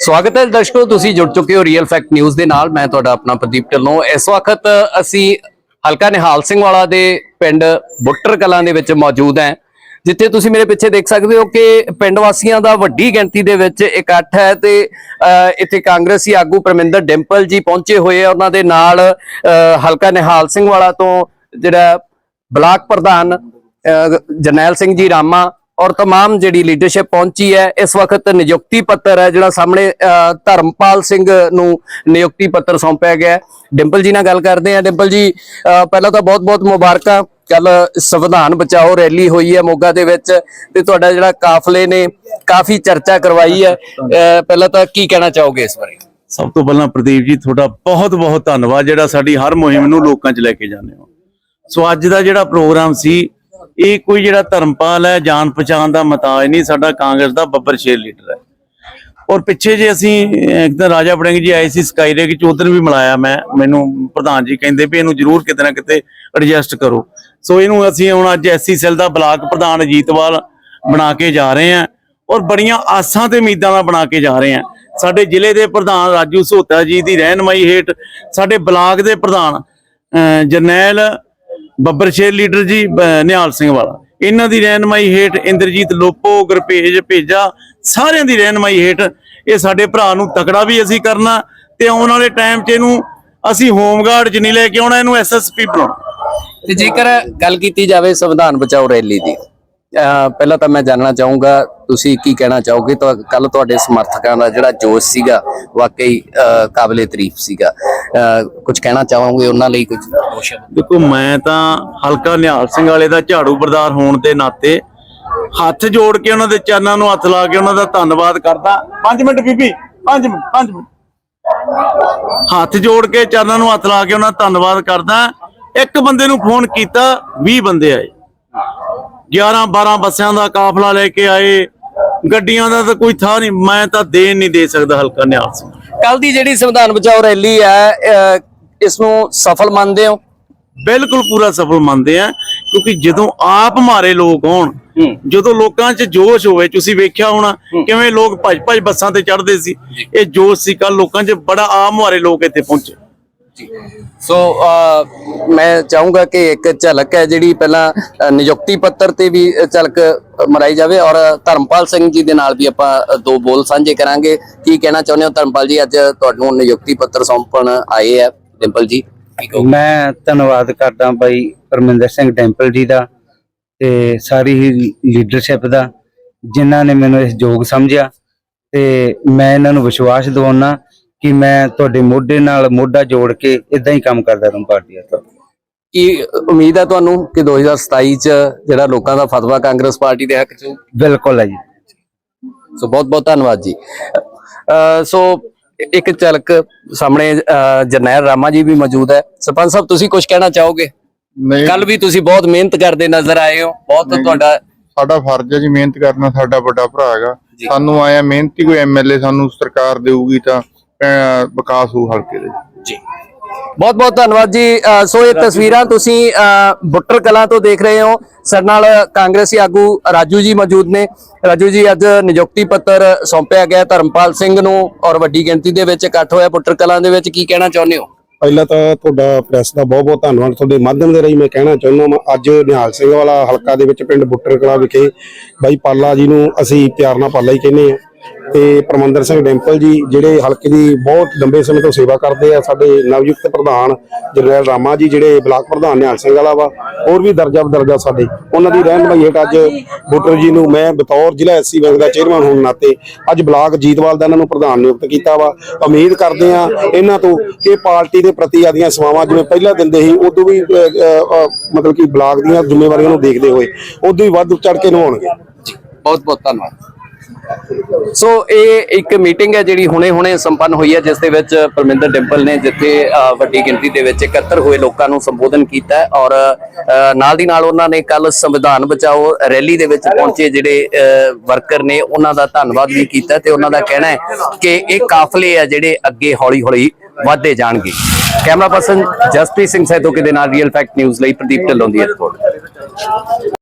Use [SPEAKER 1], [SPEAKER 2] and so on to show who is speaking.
[SPEAKER 1] ਸਵਾਗਤ ਹੈ ਦਰਸ਼ਕੋ, ਤੁਸੀਂ ਜੁੜ ਚੁੱਕੇ ਹੋ ਰੀਅਲ ਫੈਕਟ ਨਿਊਜ਼ ਦੇ ਨਾਲ। ਮੈਂ ਤੁਹਾਡਾ ਆਪਣਾ ਪ੍ਰਦੀਪ ਢਿੱਲੋਂ। ਇਸ ਵਕਤ ਅਸੀਂ ਹਲਕਾ ਨਿਹਾਲ ਸਿੰਘ ਵਾਲਾ ਦੇ ਪਿੰਡ ਬੁੱਟਰ ਕਲਾਂ ਦੇ ਵਿੱਚ ਮੌਜੂਦ ਹਾਂ, ਜਿੱਥੇ ਤੁਸੀਂ ਮੇਰੇ ਪਿੱਛੇ ਦੇਖ ਸਕਦੇ ਹੋ ਕਿ ਪਿੰਡ ਵਾਸੀਆਂ ਦਾ ਵੱਡੀ ਗਿਣਤੀ ਦੇ ਵਿੱਚ ਇਕੱਠ ਹੈ ਤੇ ਇੱਥੇ ਕਾਂਗਰਸੀ ਆਗੂ ਪਰਮਿੰਦਰ ਡਿੰਪਲ ਜੀ ਪਹੁੰਚੇ ਹੋਏ ਆ। ਉਹਨਾਂ ਦੇ ਨਾਲ ਹਲਕਾ ਨਿਹਾਲ ਸਿੰਘ ਵਾਲਾ ਤੋਂ ਜਿਹੜਾ ਬਲਾਕ ਪ੍ਰਧਾਨ ਜਰਨੈਲ ਸਿੰਘ ਜੀ ਰਾਮਾ ਔਰ तमाम ਜਿਹੜੀ ਲੀਡਰਸ਼ਿਪ ਪਹੁੰਚੀ ਹੈ ਇਸ ਵਕਤ ਨਿਯੁਕਤੀ ਪੱਤਰ ਹੈ ਜਿਹੜਾ ਸਾਹਮਣੇ ਅ, ਧਰਮਪਾਲ ਸਿੰਘ ਨੂੰ ਨਿਯੁਕਤੀ ਪੱਤਰ ਸੌਂਪਿਆ ਗਿਆ ਹੈ। ਡਿੰਪਲ ਜੀ ਨਾਲ ਗੱਲ ਕਰਦੇ ਆ ਡਿੰਪਲ ਜੀ ਅ, ਪਹਿਲਾਂ ਤਾਂ ਬਹੁਤ-ਬਹੁਤ ਮੁਬਾਰਕਾਂ ਕੱਲ ਸੰਵਿਧਾਨ ਬਚਾਓ ਰੈਲੀ ਹੋਈ ਹੈ ਮੋਗਾ ਦੇ ਵਿੱਚ ਤੇ ਤੁਹਾਡਾ ਜਿਹੜਾ ਕਾਫਲੇ ਨੇ ਕਾਫੀ ਚਰਚਾ ਕਰਵਾਈ ਹੈ ਅ, ਪਹਿਲਾਂ ਤਾਂ ਕੀ ਕਹਿਣਾ ਚਾਹੋਗੇ ਇਸ ਬਾਰੇ
[SPEAKER 2] ਸਭ ਤੋਂ ਪਹਿਲਾਂ ਪ੍ਰਦੀਪ ਜੀ ਤੁਹਾਡਾ ਬਹੁਤ ਬਹੁਤ ਧੰਨਵਾਦ ਜਿਹੜਾ ਸਾਡੀ ਹਰ ਮੁਹਿੰਮ ਨੂੰ ਲੋਕਾਂ 'ਚ ਲੈ ਕੇ ਜਾਂਦੇ ਹੋ ਸੋ ਅੱਜ ਦਾ ਜਿਹੜਾ ਪ੍ਰੋਗਰਾਮ ਸੀ ਇਹ ਕੋਈ ਜਿਹੜਾ ਧਰਮਪਾਲ ਹੈ ਜਾਣ ਪਛਾਣ ਦਾ ਮਤਾਜ ਨਹੀਂ ਸਾਡਾ ਕਾਂਗਰਸ ਦਾ ਬੱਬਰ ਸ਼ੇਰ ਲੀਡਰ ਹੈ। ਔਰ ਪਿੱਛੇ ਜੇ ਅਸੀਂ ਇੱਕ ਤਾਂ ਰਾਜਾ ਬੜਿੰਗ ਜੀ ਆਏ ਸੀ ਸਕਾਈਰੇਕ ਚ ਉਧਰ ਵੀ ਮਿਲਾਇਆ ਮੈਂ ਮੈਨੂੰ ਪ੍ਰਧਾਨ ਜੀ ਕਹਿੰਦੇ ਵੀ ਇਹਨੂੰ ਜ਼ਰੂਰ ਕਿਤੇ ਨਾ ਕਿਤੇ ਐਡਜਸਟ ਕਰੋ। ਸੋ ਇਹਨੂੰ ਅਸੀਂ ਹੁਣ ਅੱਜ ਐਸਸੀ ਸੈੱਲ ਦਾ ਬਲਾਕ ਪ੍ਰਧਾਨ ਅਜੀਤਵਾਲ ਬਣਾ ਕੇ ਜਾ ਰਹੇ ਹਾਂ ਔਰ ਬੜੀਆਂ ਆਸਾਂ ਤੇ ਉਮੀਦਾਂ ਨਾਲ ਬਣਾ ਕੇ ਜਾ ਰਹੇ ਹਾਂ। ਸਾਡੇ ਜ਼ਿਲ੍ਹੇ ਦੇ ਪ੍ਰਧਾਨ ਰਾਜੂ ਸੋਤਾ ਜੀ ਦੀ ਰਹਿਨਮਾਈ ਹੇਠ ਸਾਡੇ ਬਲਾਕ ਦੇ ਪ੍ਰਧਾਨ ਅਹ, ਜਰਨੈਲ ਬੱਬਰ ਸ਼ੇਰ ਲੀਡਰ ਜੀ ਨਿਹਾਲ ਸਿੰਘ ਵਾਲਾ। ਇਹਨਾਂ ਦੀ ਰਹਿਨਮਾਈ ਹੇਠ ਇੰਦਰਜੀਤ ਲੋਪੋ, ਗੁਰਪੇਜ ਭੇਜਾ, ਸਾਰਿਆਂ ਦੀ ਰਹਿਨਮਾਈ ਹੇਠ ਇਹ ਸਾਡੇ ਭਰਾ ਨੂੰ ਤਕੜਾ ਵੀ ਅਸੀਂ ਕਰਨਾ ਤੇ ਆਉਣ ਵਾਲੇ ਟਾਈਮ 'ਚ ਇਹਨੂੰ ਅਸੀਂ ਹੋਮਗਾਰਡ 'ਚ ਨਹੀਂ ਲੈ ਕੇ ਆਉਣਾ, ਇਹਨੂੰ ਐਸਐਸਪੀ ਬਣਾਉਣਾ।
[SPEAKER 1] ਤੇ ਜੇਕਰ ਗੱਲ ਕੀਤੀ ਜਾਵੇ ਸੰਵਿਧਾਨ ਬਚਾਓ ਰੈਲੀ ਦੀ, ਅਹ, ਪਹਿਲਾਂ ਤਾਂ ਮੈਂ ਜਾਣਨਾ ਚਾਹੂੰਗਾ, ਤੁਸੀਂ ਕੀ ਕਹਿਣਾ ਚਾਹੋਗੇ? ਤਾਂ ਕੱਲ ਤੁਹਾਡੇ ਸਮਰਥਕਾਂ ਦਾ ਜਿਹੜਾ ਜੋਸ਼ ਸੀਗਾ, ਵਾਕਈ, ਅਹ, ਕਾਬਲੇ ਤਾਰੀਫ ਸੀਗਾ। ਕੁਝ ਕਹਿਣਾ ਚਾਹੋਗੇ? ਉਹਨਾਂ ਲਈ ਕੁਝ
[SPEAKER 2] ਦੇਖੋ ਮੈਂ ਤਾਂ ਹਲਕਾ ਨਿਹਾਲ ਸਿੰਘ ਵਾਲੇ ਦਾ ਝਾੜੂ ਬਰਦਾਰ ਹੋਣ ਦੇ ਨਾਤੇ ਹੱਥ ਜੋੜ ਕੇ ਉਹਨਾਂ ਦੇ ਚਰਨਾਂ ਨੂੰ ਹੱਥ ਲਾ ਕੇ ਉਹਨਾਂ ਦਾ ਧੰਨਵਾਦ ਕਰਦਾ। 5 ਮਿੰਟ ਬੀਬੀ 5 ਮਿੰਟ 5 ਮਿੰਟ। ਹੱਥ ਜੋੜ ਕੇ ਚਰਨਾਂ ਨੂੰ ਹੱਥ ਲਾ ਕੇ ਉਹਨਾਂ ਦਾ ਧੰਨਵਾਦ ਕਰਦਾ। ਇੱਕ ਬੰਦੇ ਨੂੰ ਫੋਨ ਕੀਤਾ 20 ਬੰਦੇ ਆਏ। 11 12 ਬੱਸਾਂ ਦਾ ਕਾਫਲਾ ਲੈ ਕੇ ਆਏ। ਗੱਡੀਆਂ ਦਾ ਤਾਂ ਕੋਈ ਥਾਂ ਨਹੀਂ ਮੈਂ ਤਾਂ ਦੇਣ ਨਹੀਂ ਦੇ ਸਕਦਾ ਹਲਕਾ ਨਿਹਾਲ ਸਿੰਘ।
[SPEAKER 1] ਕੱਲ ਦੀ ਜਿਹੜੀ ਸੰਵਿਧਾਨ ਬਚਾਓ ਰੈਲੀ ਹੈ ਇਸ ਨੂੰ ਸਫਲ ਮੰਨਦੇ ਹੋ?
[SPEAKER 2] ਬਿਲਕੁਲ ਪੂਰਾ ਸਫਲ ਮੰਨਦੇ ਆ ਕਿਉਂਕਿ ਜਦੋਂ ਆਪ ਮਾਰੇ ਲੋਕ ਹੋਣ। ਜਦੋਂ ਲੋਕਾਂ 'ਚ ਜੋਸ਼ ਹੋਵੇ ਤੁਸੀਂ ਵੇਖਿਆ ਹੋਣਾ ਕਿਵੇਂ ਲੋਕ ਭੱਜ ਭੱਜ ਬੱਸਾਂ ਤੇ ਚੜ੍ਹਦੇ ਸੀ। ਇਹ ਜੋਸ਼ ਸੀ ਕੱਲ ਲੋਕਾਂ 'ਚ ਬੜਾ ਆਪ ਮਾਰੇ ਲੋਕ ਇੱਥੇ ਪਹੁੰਚੇ।
[SPEAKER 1] ਸੋ ਮੈਂ ਚਾਹੂੰਗਾ ਕਿ ਇੱਕ ਝਲਕ ਹੈ ਜਿਹੜੀ ਪਹਿਲਾਂ ਨਿਯੁਕਤੀ ਪੱਤਰ ਤੇ ਵੀ ਝਲਕ ਮਰਾਈ ਜਾਵੇ ਔਰ ਧਰਮਪਾਲ ਸਿੰਘ ਜੀ ਦੇ ਨਾਲ ਵੀ ਆਪਾਂ ਦੋ ਬੋਲ ਸਾਂਝੇ ਕਰਾਂਗੇ। ਕੀ ਕਹਿਣਾ ਚਾਹੁੰਦੇ ਹੋ ਧਰਮਪਾਲ ਜੀ? ਅੱਜ ਤੁਹਾਨੂੰ ਨਿਯੁਕਤੀ ਪੱਤਰ ਸੌਂਪਣ ਆਏ ਆ। ਡਿੰਪਲ ਜੀ ਕੀ?
[SPEAKER 3] ਮੈਂ ਧੰਨਵਾਦ ਕਰਦਾ ਬਾਈ ਪਰਮਿੰਦਰ ਸਿੰਘ ਟੈਂਪਲ ਜੀ ਦਾ ਤੇ ਸਾਰੀ ਹੀ ਲੀਡਰਸ਼ਿਪ ਦਾ ਜਿਨ੍ਹਾਂ ਨੇ ਮੈਨੂੰ ਇਸ ਯੋਗ ਸਮਝਿਆ ਤੇ ਮੈਂ ਇਹਨਾਂ ਨੂੰ ਵਿਸ਼ਵਾਸ ਦਿਵਾਉਣਾ ਕਿ ਮੈਂ ਤੁਹਾਡੇ ਮੋਢੇ ਨਾਲ ਮੋਢਾ ਜੋੜ ਕੇ ਇਦਾਂ ਹੀ ਕੰਮ ਕਰਦਾ ਰਹੂੰ ਪਾਰਟੀ ਦਾ
[SPEAKER 1] ਕੀ ਉਮੀਦ ਹੈ ਤੁਹਾਨੂੰ ਕਿ 2027 ਚ ਜਿਹੜਾ ਲੋਕਾਂ ਦਾ ਫਤਵਾ ਕਾਂਗਰਸ ਪਾਰਟੀ ਦੇ ਹੱਕ ਚ?
[SPEAKER 3] ਬਿਲਕੁਲ ਹੈ ਜੀ
[SPEAKER 1] ਸੋ ਬਹੁਤ ਬਹੁਤ ਧੰਨਵਾਦ ਜੀ ਸੋ ਇੱਕ ਝਲਕ ਸਾਹਮਣੇ ਜਰਨੈਲ ਰਾਮਾ ਜੀ ਵੀ ਮੌਜੂਦ ਹੈ। ਸਰਪੰਚ ਸਾਹਿਬ ਤੁਸੀਂ ਕੁਝ ਕਹਿਣਾ ਚਾਹੋਗੇ? ਕੱਲ ਵੀ ਤੁਸੀਂ ਬਹੁਤ ਮਿਹਨਤ ਕਰਦੇ ਨਜ਼ਰ ਆਏ ਹੋ। ਬਹੁਤ। ਤੁਹਾਡਾ
[SPEAKER 4] ਸਾਡਾ ਫਰਜ਼ ਹੈ ਜੀ ਮਿਹਨਤ ਕਰਨਾ ਸਾਡਾ ਵੱਡਾ ਭਰਾ ਹੈਗਾ। ਸਾਨੂੰ ਆਇਆ ਮਿਹਨਤੀ ਕੋਈ ਐਮਐਲਏ ਸਾਨੂੰ ਸਰਕਾਰ ਦੇਊਗੀ ਤਾਂ ਵਿਕਾਸ ਹੋਊ ਹਲਕੇ ਦੇ
[SPEAKER 1] ਜੀ। ਬਹੁਤ ਬਹੁਤ ਧੰਨਵਾਦ ਜੀ। ਸੋ ਇਹ ਤਸਵੀਰਾਂ ਤੁਸੀਂ ਅਹ, ਬੁੱਟਰ ਕਲਾਂ ਤੋਂ ਦੇਖ ਰਹੇ ਹੋ। ਸਾਡੇ ਨਾਲ ਕਾਂਗਰਸੀ ਆਗੂ ਰਾਜੂ ਜੀ ਮੌਜੂਦ ਨੇ। ਰਾਜੂ ਜੀ ਅੱਜ ਨਿਯੁਕਤੀ ਪੱਤਰ ਸੌਂਪਿਆ ਗਿਆ ਧਰਮਪਾਲ ਸਿੰਘ ਨੂੰ ਔਰ ਵੱਡੀ ਗਿਣਤੀ ਦੇ ਵਿੱਚ ਇਕੱਠ ਹੋਇਆ ਬੁੱਟਰ ਕਲਾਂ ਦੇ ਵਿੱਚ। ਕੀ ਕਹਿਣਾ ਚਾਹੁੰਦੇ ਹੋ?
[SPEAKER 5] ਪਹਿਲਾਂ ਤਾਂ ਤੁਹਾਡਾ ਪ੍ਰੈਸ ਦਾ ਬਹੁਤ ਬਹੁਤ ਧੰਨਵਾਦ। ਤੁਹਾਡੇ ਮਾਧਿਅਮ ਦੇ ਰਾਹੀਂ ਮੈਂ ਕਹਿਣਾ ਚਾਹੁੰਦਾ ਹਾਂ ਅੱਜ ਨਿਹਾਲ ਸਿੰਘ ਵਾਲਾ ਹਲਕਾ ਦੇ ਵਿੱਚ ਪਿੰਡ ਬੁੱਟਰ ਕਲਾ ਵਿਖੇ ਬਾਈ ਪਾਲਾ ਜੀ ਨੂੰ ਅਸੀਂ ਪਿਆਰ ਨਾਲ ਪਾਲਾ ਹੀ ਕਹਿੰਦੇ ਆ ਤੇ ਪਰਮੰਦਰ ਸਿੰਘ ਡੈਂਪਲ ਜੀ, ਜਿਹੜੇ ਹਲਕੇ ਦੀ ਬਹੁਤ ਲੰਬੇ ਸਮੇਂ ਤੋਂ ਸੇਵਾ ਕਰਦੇ ਆ, ਸਾਡੇ ਨਵਯੁਕਤ ਪ੍ਰਧਾਨ ਜਰਨੈਲ ਰਾਮਾ ਜੀ, ਜਿਹੜੇ ਬਲਾਕ ਪ੍ਰਧਾਨ ਨਿਹਾਲ ਸਿੰਘ ਵਾਲਾ ਵਾ, ਹੋਰ ਵੀ ਦਰਜਾ ਬਦਰਜਾ ਸਾਡੇ। ਉਹਨਾਂ ਦੀ ਰਹਿਨਮਾਈ ਹੇਠ ਅੱਜ ਬੁੱਟਰ ਜੀ ਨੂੰ ਮੈਂ ਬਤੌਰ ਜ਼ਿਲ੍ਹਾ ਐਸਸੀ ਬੈਂਕ ਦਾ ਚੇਅਰਮੈਨ ਹੋਣ ਨਾਤੇ ਅੱਜ ਬਲਾਕ ਜੀਤਵਾਲ ਦਾ ਇਹਨਾਂ ਨੂੰ ਪ੍ਰਧਾਨ ਨਿਯੁਕਤ ਕੀਤਾ ਵਾ। ਉਮੀਦ ਕਰਦੇ ਆ ਇਹਨਾਂ ਤੋਂ ਕਿ ਪਾਰਟੀ ਦੇ ਪ੍ਰਤੀ ਆਦੀਆਂ ਸੇਵਾਵਾਂ ਜਿਵੇਂ ਪਹਿਲਾਂ ਦਿੰਦੇ ਸੀ, ਉਦੋਂ ਵੀ ਮਤਲਬ ਕਿ ਬਲਾਕ ਦੀਆਂ ਜ਼ਿੰਮੇਵਾਰੀਆਂ ਨੂੰ ਦੇਖਦੇ ਹੋਏ ਉਦੋਂ ਹੀ ਵੱਧ ਚੜ ਕੇ ਨਿਭਾਉਣਗੇ।
[SPEAKER 1] ਬਹੁਤ ਬਹੁਤ ਧੰਨਵਾਦ। ਸੋ ਇਹ ਇੱਕ ਮੀਟਿੰਗ ਹੈ ਜਿਹੜੀ ਹੁਣੇ-ਹੁਣੇ ਸੰਪੰਨ ਹੋਈ ਹੈ, ਜਿਸ ਦੇ ਵਿੱਚ ਪਰਮਿੰਦਰ ਡਿੰਪਲ ਨੇ ਜਿੱਥੇ ਵੱਡੀ ਗਿਣਤੀ ਦੇ ਵਿੱਚ ਇਕੱਤਰ ਹੋਏ ਲੋਕਾਂ ਨੂੰ ਸੰਬੋਧਨ ਕੀਤਾ ਔਰ ਨਾਲ ਦੀ ਨਾਲ ਉਹਨਾਂ ਨੇ ਕੱਲ ਸੰਵਿਧਾਨ ਬਚਾਓ ਰੈਲੀ ਦੇ ਵਿੱਚ ਪਹੁੰਚੇ ਜਿਹੜੇ ਵਰਕਰ ਨੇ, ਉਹਨਾਂ ਦਾ ਧੰਨਵਾਦ ਵੀ ਕੀਤਾ ਤੇ ਉਹਨਾਂ ਦਾ ਕਹਿਣਾ ਹੈ ਕਿ ਇਹ ਕਾਫਲੇ ਆ ਜਿਹੜੇ ਅੱਗੇ ਹੌਲੀ-ਹੌਲੀ ਵਧਦੇ ਜਾਣਗੇ। ਕੈਮਰਾ ਪਰਸਨ ਜਸਪ੍ਰੀਤ ਸਿੰਘ ਸੈਦੋਕੇ ਦੇ ਨਾਲ ਰੀਅਲ ਫੈਕਟ ਨਿਊਜ਼ ਲਈ ਪ੍ਰਦੀਪ ਢਿੱਲੋਂ ਦੀ ਰਿਪੋਰਟ।